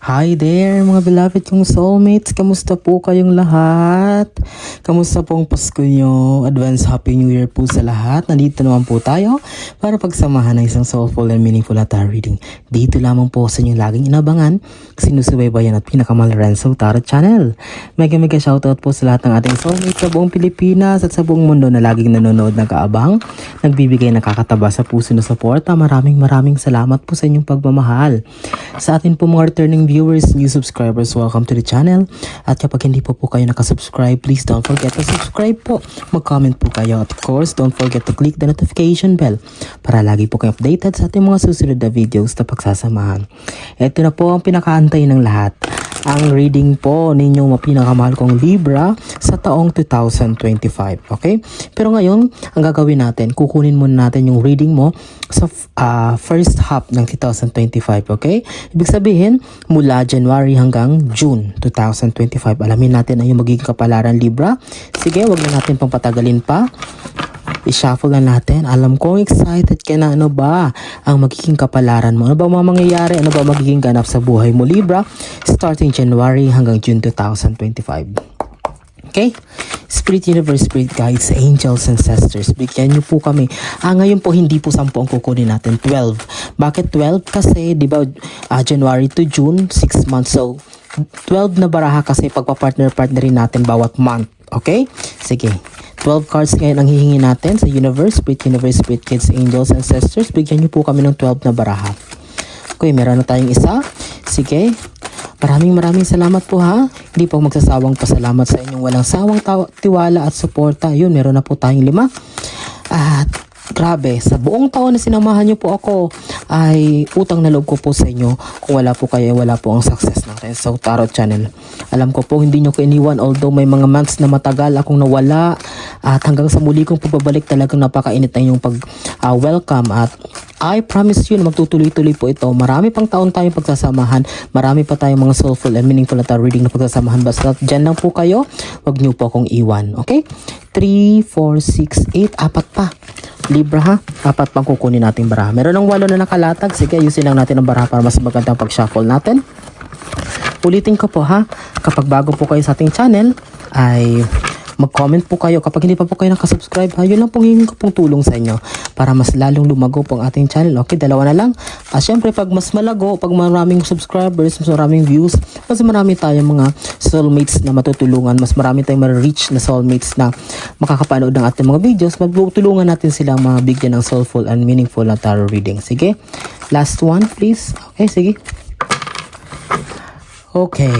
Hi there mga beloved kong soulmates. Kamusta po kayong lahat? Kamusta pong Pasko nyo? Advance Happy New Year po sa lahat. Nandito naman po tayo para pagsamahan ng isang soulful and meaningful na tarot reading. Dito lamang po sa inyong laging inabangan, sinusubaybayan at pinakamahal Renzo Tarot Channel. Mega mega shoutout po sa lahat ng ating soulmates sa buong Pilipinas at sa buong mundo na laging nanonood ng kaabang, nagbibigay nakakataba sa puso na suporta. Maraming maraming salamat po sa inyong pagmamahal. Sa atin po mga returning viewers, new subscribers, welcome to the channel. At kapag hindi po po kayo nakasubscribe, please don't forget to subscribe po. Mag-comment po kayo. Of course, don't forget to click the notification bell para lagi po kayo updated sa ating mga susunod na videos na pagsasamahan. Ito na po ang pinakaantay ng lahat. Ang reading po ninyong mapinakamahal kong Libra sa taong 2025. Okay? Pero ngayon, ang gagawin natin, kukunin muna natin yung reading mo sa ah, first half ng 2025. Okay? Ibig sabihin, mula January hanggang June 2025. Alamin natin ang yung magiging kapalaran Libra. Sige, wag na natin pang patagalin pa. I-shuffle na natin. Alam ko excited ka na ano ba ang magiging kapalaran mo. Ano ba mga mangyayari? Ano ba magiging ganap sa buhay mo Libra starting January hanggang June 2025. Okay? Spirit Universe, Spirit Guides, Angels, Ancestors, bigyan niyo po kami. Ah, ngayon po hindi po 10 ang kukunin natin, 12. Bakit 12? Kasi, di ba, ah, January to June, 6 months. So, 12 na baraha kasi pagpa-partner-partnerin natin bawat month. Okay? Sige. 12 cards ngayon ang hihingi natin sa Universe, Spirit Universe, Spirit Kids, Angels, Ancestors. Bigyan niyo po kami ng 12 na baraha. Okay, meron na tayong isa. Sige. Maraming maraming salamat po ha. Hindi po magsasawang pasalamat sa inyong walang sawang tiwala at suporta. Yun, meron na po tayong lima. At grabe, sa buong taon na sinamahan niyo po ako ay utang na loob ko po sa inyo. Kung wala po kayo, wala po ang success ng Renzo Tarot Channel. Alam ko po hindi niyo ko iniwan although may mga months na matagal akong nawala at hanggang sa muli kong pagbabalik talagang napakainit na yung pag ah, welcome at I promise you na magtutuloy-tuloy po ito. Marami pang taon tayong pagsasamahan. Marami pa tayong mga soulful and meaningful na tarot reading na pagsasamahan. Basta dyan lang po kayo. Huwag niyo po akong iwan. Okay? 3, 4, 6, 8. Apat pa. Libra ha? Apat pang kukunin natin baraha. Meron ng walo na nakalatag. Sige, ayusin lang natin ang baraha para mas magandang pag-shuffle natin. Ulitin ko po ha, kapag bago po kayo sa ating channel, ay mag-comment po kayo. Kapag hindi pa po kayo nakasubscribe, ha, yun lang pong hingin ko pong tulong sa inyo para mas lalong lumago po ang ating channel. Okay, dalawa na lang. At syempre, pag mas malago, pag maraming subscribers, mas maraming views, mas marami tayong mga soulmates na matutulungan, mas marami tayong ma-reach na soulmates na makakapanood ng ating mga videos, magtutulungan natin silang mga bigyan ng soulful and meaningful na tarot reading. Sige, last one please. Okay, sige. Okay,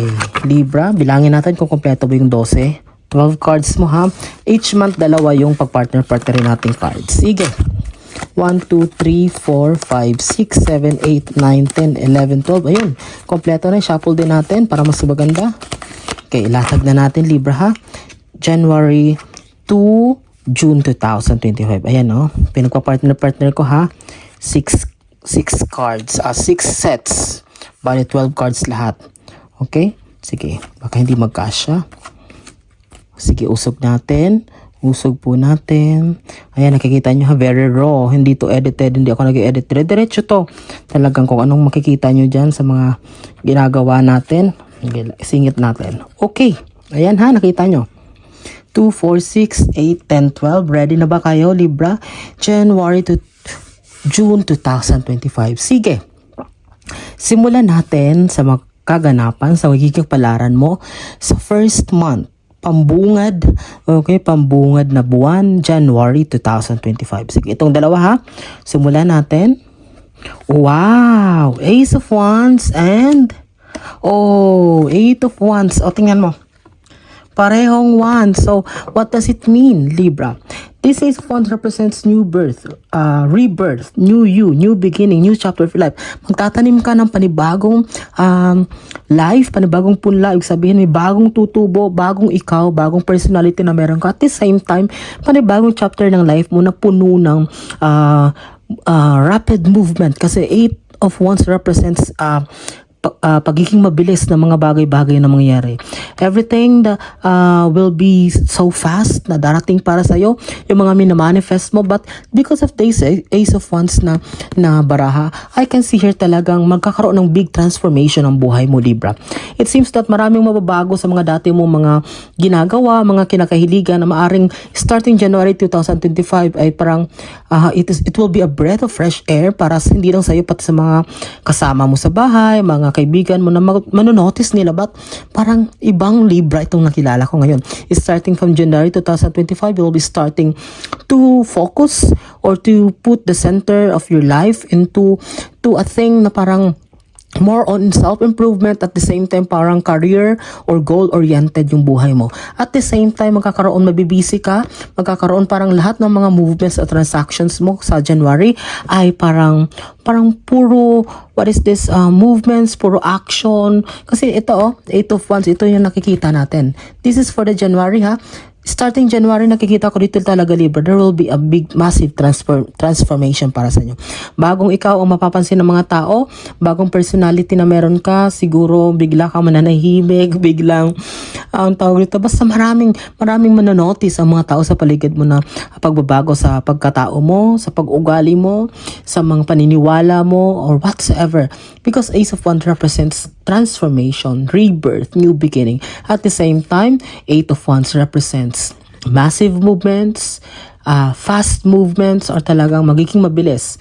Libra, bilangin natin kung kompleto ba yung 12. 12 cards mo ha. Each month, dalawa yung pag-partner-partner nating cards. Sige. 1, 2, 3, 4, 5, 6, 7, 8, 9, 10, 11, 12. Ayun, kompleto na. Shuffle din natin para mas maganda. Okay, ilatag na natin Libra ha. January 2, June 2025. Ayan oh. Pinagpa-partner-partner ko ha. 6 6 cards. Ah, 6 sets. Bali 12 cards lahat. Okay? Sige. Baka hindi magkasya. Sige, usog natin. Usog po natin. Ayan, nakikita nyo ha, very raw. Hindi to edited, hindi ako nag-edit. Dire-diretso to. Talagang kung anong makikita nyo dyan sa mga ginagawa natin. Singit natin. Okay. Ayan ha, nakita nyo. 2, 4, 6, 8, 10, 12. Ready na ba kayo, Libra? January to June 2025. Sige. Simulan natin sa mga kaganapan sa magiging palaran mo sa first month pambungad, okay, pambungad na buwan, January 2025. Sige, itong dalawa ha, simulan natin. Wow! Ace of Wands and, oh, Eight of Wands. O, tingnan mo. Parehong wands. So, what does it mean, Libra? This of Wands represents new birth, uh, rebirth, new you, new beginning, new chapter of life. Magtatanim ka ng panibagong um, life, panibagong punla. Ibig sabihin, may bagong tutubo, bagong ikaw, bagong personality na meron ka. At the same time, panibagong chapter ng life mo na puno ng uh, uh, rapid movement. Kasi Eight of Wands represents uh, ah, pagiging mabilis ng mga bagay-bagay na mangyayari. Everything that ah, will be so fast na darating para sa iyo, yung mga minamanifest mo but because of this Ace of Wands na na baraha, I can see here talagang magkakaroon ng big transformation ang buhay mo, Libra. It seems that maraming mababago sa mga dati mo mga ginagawa, mga kinakahiligan na maaring starting January 2025 ay parang ah, it is it will be a breath of fresh air para hindi lang sa iyo pati sa mga kasama mo sa bahay, mga kaibigan mo na manonotice nila but parang ibang Libra itong nakilala ko ngayon. Starting from January 2025, you will be starting to focus or to put the center of your life into to a thing na parang more on self-improvement at the same time parang career or goal-oriented yung buhay mo. At the same time, magkakaroon, mabibisi ka, magkakaroon parang lahat ng mga movements at transactions mo sa January ay parang parang puro what is this uh, movements, puro action. Kasi ito oh, 8 of Wands, ito yung nakikita natin. This is for the January ha. Starting January, nakikita ko dito talaga Libra, there will be a big, massive transfer, transformation para sa inyo. Bagong ikaw ang mapapansin ng mga tao, bagong personality na meron ka, siguro bigla ka mananahimik, biglang, ang tawag dito, basta maraming, maraming manonotice ang mga tao sa paligid mo na pagbabago sa pagkatao mo, sa pag-ugali mo, sa mga paniniwala mo, or whatsoever. Because Ace of Wands represents transformation, rebirth, new beginning. At the same time, Eight of Wands represents massive movements, uh, fast movements, or talagang magiging mabilis.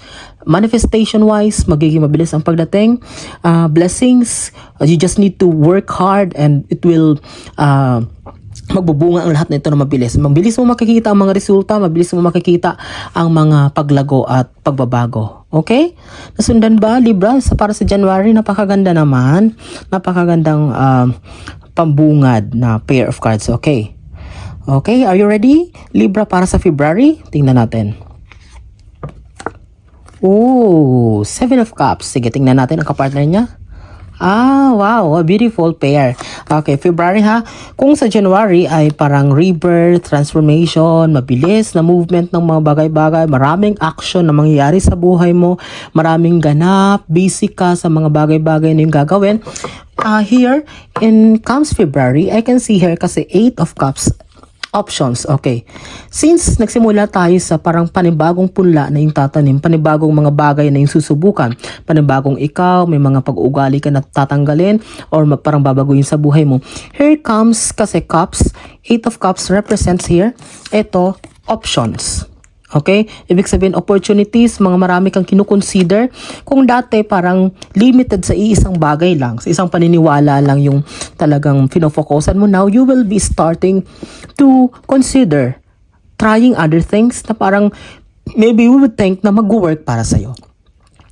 Manifestation-wise, magiging mabilis ang pagdating. Uh, blessings, you just need to work hard and it will uh, magbubunga ang lahat na ito na mabilis. Mabilis mo makikita ang mga resulta, mabilis mo makikita ang mga paglago at pagbabago. Okay? Nasundan ba, Libra? Sa para sa January, napakaganda naman. Napakagandang um, pambungad na pair of cards. Okay. Okay, are you ready? Libra para sa February? Tingnan natin. Oh, Seven of Cups. Sige, tingnan natin ang kapartner niya. Ah, wow, a beautiful pair. Okay, February ha. Kung sa January ay parang rebirth, transformation, mabilis na movement ng mga bagay-bagay, maraming action na mangyayari sa buhay mo, maraming ganap, busy ka sa mga bagay-bagay na yung gagawin. Ah, here, in comes February, I can see here kasi Eight of Cups options. Okay. Since nagsimula tayo sa parang panibagong punla na yung tatanim, panibagong mga bagay na yung susubukan, panibagong ikaw, may mga pag-uugali ka na tatanggalin or parang babaguhin sa buhay mo. Here comes kasi cups. Eight of cups represents here. Ito, options. Okay? Ibig sabihin, opportunities, mga marami kang kinukonsider. Kung dati parang limited sa iisang bagay lang, sa isang paniniwala lang yung talagang finofocusan mo, now you will be starting to consider trying other things na parang maybe we would think na mag-work para sa'yo.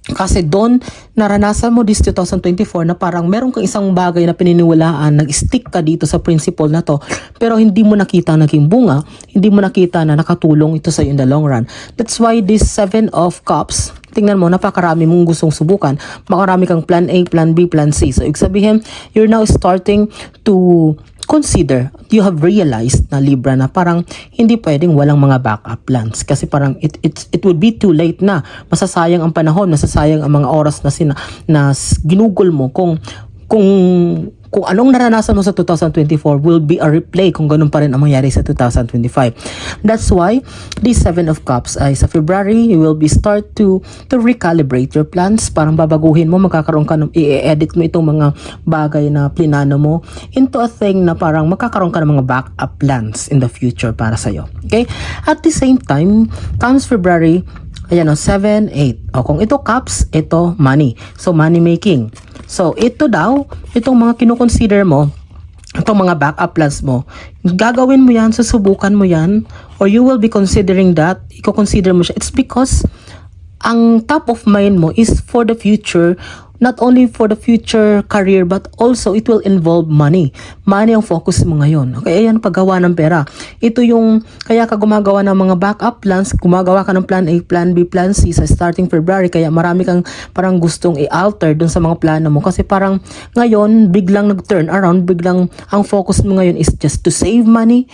Kasi doon, naranasan mo this 2024 na parang meron kang isang bagay na pininiwalaan, nag-stick ka dito sa principle na to, pero hindi mo nakita naging bunga, hindi mo nakita na nakatulong ito sa in the long run. That's why this seven of cups, tingnan mo, napakarami mong gustong subukan. Makarami kang plan A, plan B, plan C. So, ibig sabihin, you're now starting to consider, you have realized na Libra na parang hindi pwedeng walang mga backup plans. Kasi parang it it it would be too late na. Masasayang ang panahon masasayang ang mga oras na sina na ginugol mo kung kung kung anong naranasan mo sa 2024 will be a replay kung ganun pa rin ang mangyari sa 2025. That's why this Seven of Cups ay sa February, you will be start to to recalibrate your plans. Parang babaguhin mo, magkakaroon ka ng, i-edit mo itong mga bagay na plinano mo into a thing na parang magkakaroon ka ng mga backup plans in the future para sa'yo. Okay? At the same time, comes February, Ayan o, 7, 8. O, kung ito cups, ito money. So, money making. So, ito daw, itong mga kinukonsider mo, itong mga backup plans mo, gagawin mo yan, susubukan mo yan, or you will be considering that, i-consider mo siya. It's because ang top of mind mo is for the future, not only for the future career, but also it will involve money. Money ang focus mo ngayon. Okay, ayan, paggawa ng pera. Ito yung, kaya ka gumagawa ng mga backup plans, gumagawa ka ng plan A, plan B, plan C sa starting February, kaya marami kang parang gustong i-alter dun sa mga plano mo. Kasi parang ngayon, biglang nag-turn around, biglang ang focus mo ngayon is just to save money,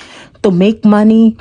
to make money,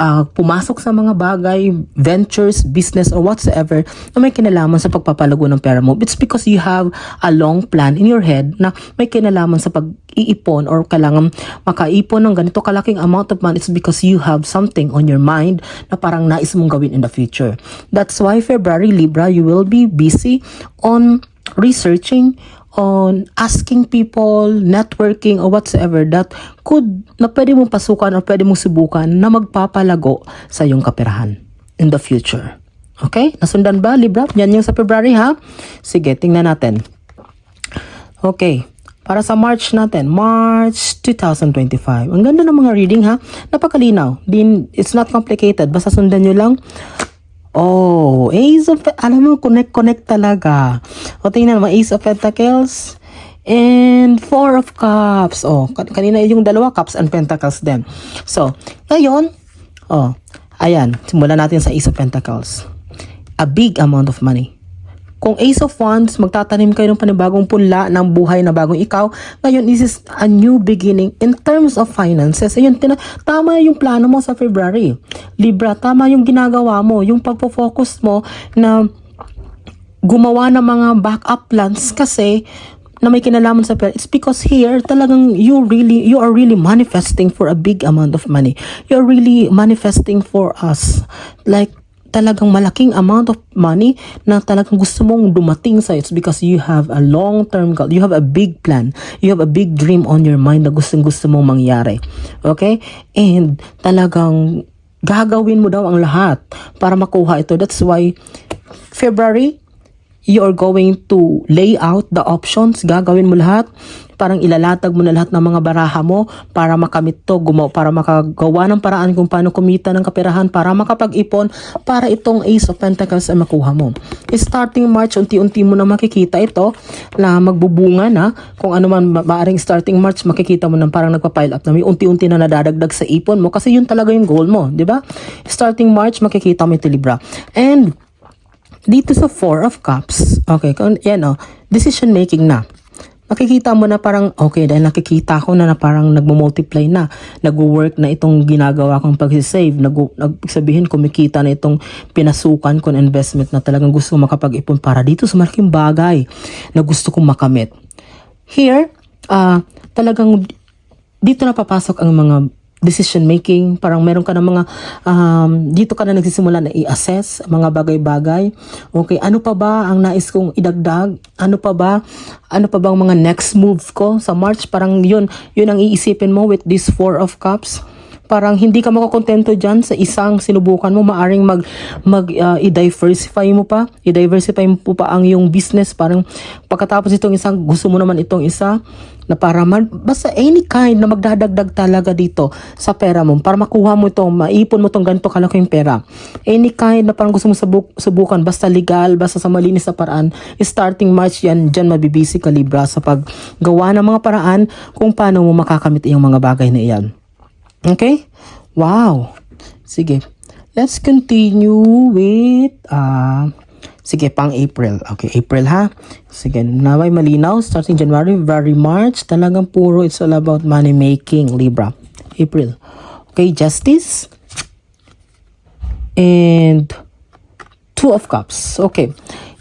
ah, pumasok sa mga bagay, ventures, business, or whatsoever na may kinalaman sa pagpapalago ng pera mo. It's because you have a long plan in your head na may kinalaman sa pag-iipon or kailangan makaipon ng ganito kalaking amount of money. It's because you have something on your mind na parang nais mong gawin in the future. That's why February Libra, you will be busy on researching on asking people, networking, or whatsoever that could, na pwede mong pasukan or pwede mong subukan na magpapalago sa iyong kapirahan in the future. Okay? Nasundan ba, Libra? Yan yung sa February, ha? Sige, tingnan natin. Okay. Para sa March natin, March 2025. Ang ganda ng mga reading ha. Napakalinaw. Din, it's not complicated. Basta sundan nyo lang. Oh, Ace of, alam mo, connect-connect talaga. O tingnan mo, Ace of Pentacles and Four of Cups. Oh, kan- kanina yung dalawa, Cups and Pentacles din. So, ngayon, oh, ayan, simulan natin sa Ace of Pentacles. A big amount of money. Kung Ace of Wands, magtatanim kayo ng panibagong punla ng buhay na bagong ikaw. Ngayon, this is a new beginning in terms of finances. Ayun, tina- tama yung plano mo sa February. Libra, tama yung ginagawa mo. Yung pagpo-focus mo na gumawa ng mga backup plans kasi na may kinalaman sa pera. It's because here, talagang you really, you are really manifesting for a big amount of money. You're really manifesting for us. Like, talagang malaking amount of money na talagang gusto mong dumating sa It's because you have a long-term goal. You have a big plan. You have a big dream on your mind na gustong gusto mong mangyari. Okay? And talagang gagawin mo daw ang lahat para makuha ito. That's why February, you are going to lay out the options, gagawin mo lahat, parang ilalatag mo na lahat ng mga baraha mo para makamit to, gumaw, para makagawa ng paraan kung paano kumita ng kaperahan, para makapag-ipon, para itong Ace of Pentacles ay makuha mo. Starting March, unti-unti mo na makikita ito na magbubunga na, kung ano man ma- starting March, makikita mo na parang nagpa-pile up na may unti-unti na nadadagdag sa ipon mo kasi yun talaga yung goal mo, di ba? Starting March, makikita mo ito Libra. And dito sa Four of Cups, okay, yan o, decision making na. Makikita mo na parang, okay, dahil nakikita ko na na parang nagmo-multiply na, nag-work na itong ginagawa kong pag-save, nag, nag sabihin kumikita na itong pinasukan ko na investment na talagang gusto kong makapag-ipon para dito sa malaking bagay na gusto kong makamit. Here, ah talagang dito na papasok ang mga decision making, parang meron ka ng mga, um, dito ka na nagsisimula na i-assess mga bagay-bagay. Okay, ano pa ba ang nais kong idagdag? Ano pa ba? Ano pa bang mga next move ko sa March? Parang yun, yun ang iisipin mo with this four of cups parang hindi ka makakontento dyan sa isang sinubukan mo, maaring mag, mag uh, i-diversify mo pa, i-diversify mo pa ang yung business, parang pagkatapos itong isang, gusto mo naman itong isa, na para man, basta any kind na magdadagdag talaga dito sa pera mo, para makuha mo itong, maipon mo itong ganito kalaking pera. Any kind na parang gusto mo subuk, subukan, basta legal, basta sa malinis na paraan, starting March yan, dyan mabibisi ka Libra sa paggawa ng mga paraan kung paano mo makakamit yung mga bagay na iyan. Okay? Wow. Sige. Let's continue with uh Sige, pang April. Okay, April ha. Sige, naway malinaw. Starting January, February, March. Talagang puro it's all about money making, Libra. April. Okay, Justice. And Two of Cups. Okay.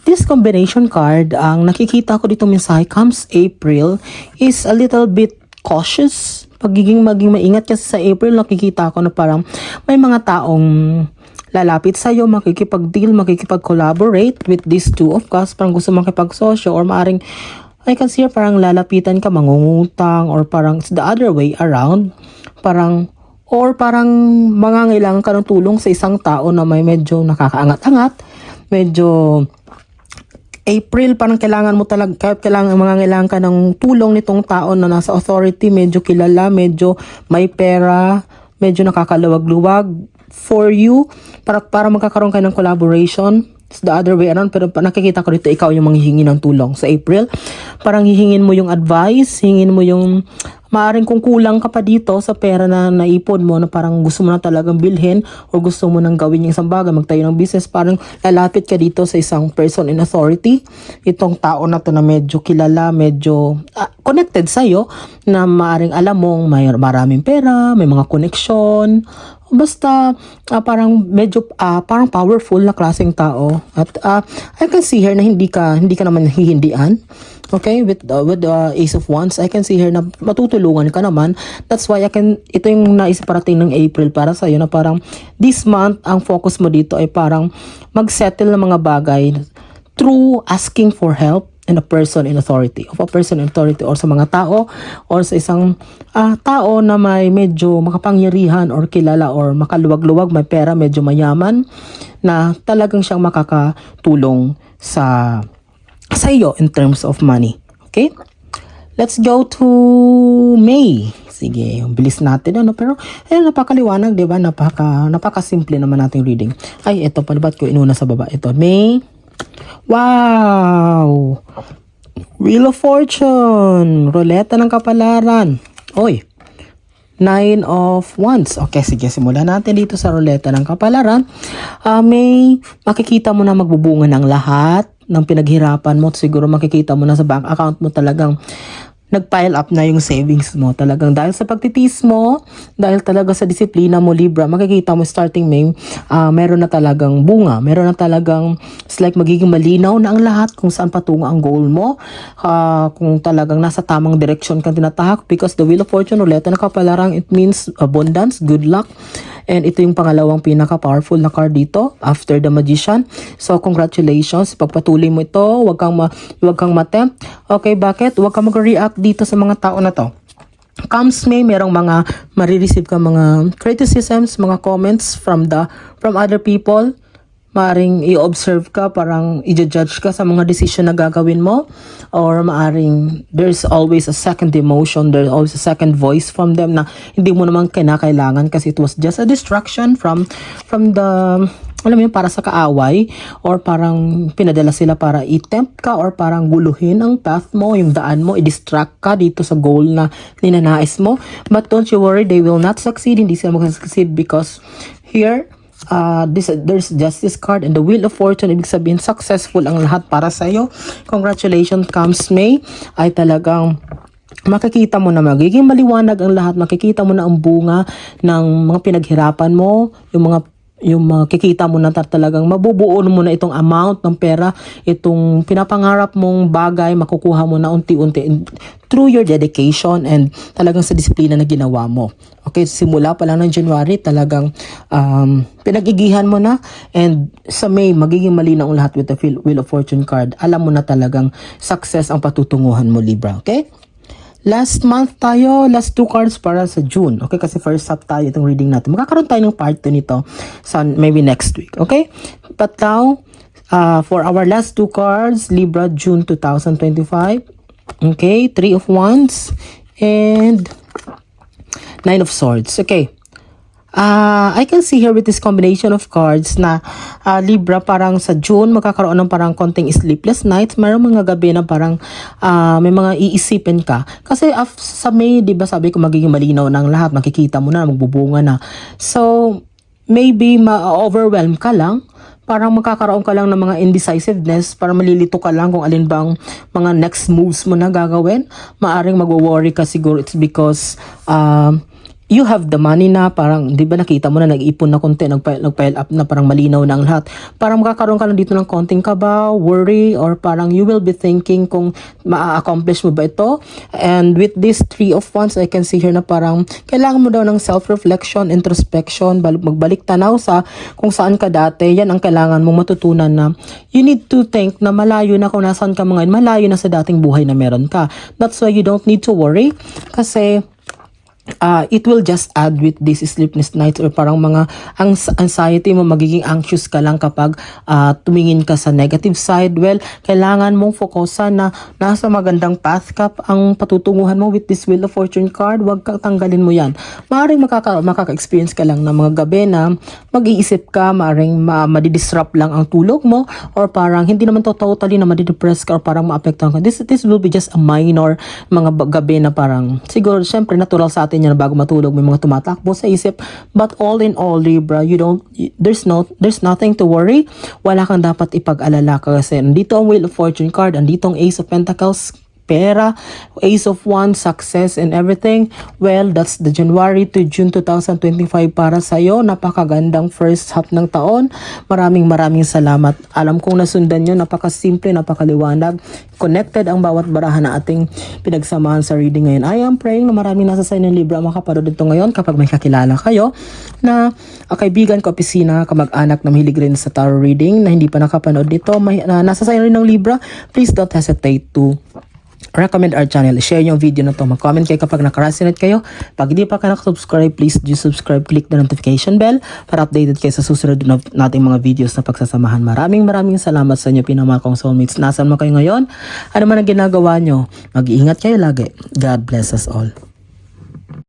This combination card, ang nakikita ko dito mensahe comes April is a little bit cautious. Pagiging maging maingat kasi sa April nakikita ko na parang may mga taong lalapit sa iyo, makikipag-deal, makikipag-collaborate with these two of cups. Parang gusto makipag-sosyo or maaring I can see parang lalapitan ka, mangungutang or parang it's the other way around. Parang or parang mangangailangan ka ng tulong sa isang tao na may medyo nakakaangat-angat, medyo April, parang kailangan mo talaga, kailangan, mangangailangan ka ng tulong nitong tao na nasa authority, medyo kilala, medyo may pera, medyo nakakaluwag-luwag for you, para, para magkakaroon kayo ng collaboration. It's the other way around, pero nakikita ko dito, ikaw yung manghihingi ng tulong sa April. Parang hihingin mo yung advice, hingin mo yung, maaring kung kulang ka pa dito sa pera na naipon mo, na parang gusto mo na talagang bilhin, o gusto mo nang gawin yung isang bagay, magtayo ng business, parang lalapit ka dito sa isang person in authority. Itong tao na to na medyo kilala, medyo ah, connected sa'yo, na maaring alam mong may maraming pera, may mga connection, basta ah, parang medyo ah, parang powerful na klaseng tao. At ah, I can see here na hindi ka hindi ka naman hihindian. Okay? With uh, with the ace of wands I can see here na matutulungan ka naman. That's why I can ito yung naisip parating ng April para sa na parang this month ang focus mo dito ay parang mag-settle ng mga bagay through asking for help and a person in authority. Of a person in authority or sa mga tao or sa isang ah, tao na may medyo makapangyarihan or kilala or makaluwag-luwag may pera medyo mayaman na talagang siyang makakatulong sa sa iyo in terms of money. Okay let's go to May sige bilis natin ano pero eh napakaliwanag 'di ba napaka napaka-simple naman nating reading ay ito pala ba't ko inuna sa baba ito May Wow! Wheel of Fortune. Roleta ng kapalaran. Oy. Nine of Wands. Okay, sige, simulan natin dito sa roleta ng kapalaran. Ah, may makikita mo na magbubunga ng lahat ng pinaghirapan mo. Siguro makikita mo na sa bank account mo talagang nag-pile up na yung savings mo. Talagang dahil sa pagtitis mo, dahil talaga sa disiplina mo, Libra, makikita mo starting May, ah, meron na talagang bunga. Meron na talagang, it's like magiging malinaw na ang lahat kung saan patungo ang goal mo. Ah, kung talagang nasa tamang direction kang tinatahak because the Wheel of Fortune, ruleta na kapalarang, it means abundance, good luck. And ito yung pangalawang pinaka-powerful na card dito after the Magician. So, congratulations. Pagpatuloy mo ito, wag kang, ma wag kang matempt. Okay, bakit? Wag kang mag-react dito sa mga tao na to. Comes May, merong mga marireceive ka mga criticisms, mga comments from the from other people. Maaring i-observe ka, parang i-judge ka sa mga decision na gagawin mo. Or maaring there's always a second emotion, there's always a second voice from them na hindi mo naman kinakailangan kasi it was just a distraction from from the alam mo yun, para sa kaaway or parang pinadala sila para i-tempt ka or parang guluhin ang path mo, yung daan mo, i-distract ka dito sa goal na ninanais mo. But don't you worry, they will not succeed. Hindi sila mag-succeed because here, uh, this, there's justice card and the wheel of fortune. Ibig sabihin, successful ang lahat para sa iyo. Congratulations comes May. Ay talagang makikita mo na magiging maliwanag ang lahat, makikita mo na ang bunga ng mga pinaghirapan mo, yung mga yung makikita mo na ta- talagang mabubuo mo na itong amount ng pera, itong pinapangarap mong bagay, makukuha mo na unti-unti through your dedication and talagang sa disiplina na ginawa mo. Okay, simula pa lang ng January, talagang um, pinag-igihan mo na and sa May, magiging malinaw ang lahat with the Wheel of Fortune card. Alam mo na talagang success ang patutunguhan mo, Libra. Okay? Last month tayo, last two cards para sa June. Okay, kasi first half tayo itong reading natin. Magkakaroon tayo ng part 2 nito sa maybe next week. Okay? But now, uh, for our last two cards, Libra, June 2025. Okay, Three of Wands and Nine of Swords. Okay. Ah, I can see here with this combination of cards na ah, Libra parang sa June magkakaroon ng parang konting sleepless nights. Mayroong mga gabi na parang ah, may mga iisipin ka. Kasi af- sa May, 'di ba, sabi ko magiging malinaw ng lahat, makikita mo na magbubunga na. So, maybe ma-overwhelm ka lang parang magkakaroon ka lang ng mga indecisiveness para malilito ka lang kung alin bang mga next moves mo na gagawin. Maaring magwo-worry ka siguro it's because um, you have the money na parang, di ba nakita mo na nag-ipon na konti, nag-pile, nag-pile up na parang malinaw na ang lahat. Parang magkakaroon ka lang dito ng konting kaba, worry, or parang you will be thinking kung ma-accomplish mo ba ito. And with this three of wands, I can see here na parang kailangan mo daw ng self-reflection, introspection, bal- magbalik tanaw sa kung saan ka dati. Yan ang kailangan mong matutunan na you need to think na malayo na kung nasaan ka mga malayo na sa dating buhay na meron ka. That's why you don't need to worry kasi uh, it will just add with this sleepless nights or parang mga ang anxiety mo magiging anxious ka lang kapag uh, tumingin ka sa negative side. Well kailangan mong fokusan na nasa magandang path ka. Ang patutunguhan mo with this wheel of fortune card wag kang tanggalin mo yan. Maaring makaka makaka-experience ka lang ng mga gabi na mag-iisip ka maaring ma madidisrupt lang ang tulog mo or parang hindi naman to totally na madidepress ka or parang maapektuhan ka. This this will be just a minor mga gabi na parang siguro syempre natural sa atin yan na bago matulog may mga tumatakbo sa isip. But all in all Libra you don't there's no there's nothing to worry. Wala kang dapat ipag-alala kasi nandito ang Wheel of Fortune card andito ang Ace of Pentacles pera, ace of wands, success and everything. Well, that's the January to June 2025 para sa'yo. Napakagandang first half ng taon. Maraming maraming salamat. Alam kong nasundan nyo, napakasimple, napakaliwanag. Connected ang bawat barahan na ating pinagsamahan sa reading ngayon. I am praying na maraming nasa sa inyong libro ang makaparod dito ngayon kapag may kakilala kayo na uh, kaibigan ko, opisina, kamag-anak na mahilig rin sa tarot reading na hindi pa nakapanood dito, may, na nasa sa ng libro, please don't hesitate to recommend our channel. Share yung video na to. Mag-comment kayo kapag nakaresonate kayo. Pag hindi pa ka nakasubscribe, please do subscribe. Click the notification bell para updated kayo sa susunod na nating mga videos na pagsasamahan. Maraming maraming salamat sa inyo pinamahal soulmates. Nasaan man kayo ngayon? Ano man ang ginagawa nyo? Mag-iingat kayo lagi. God bless us all.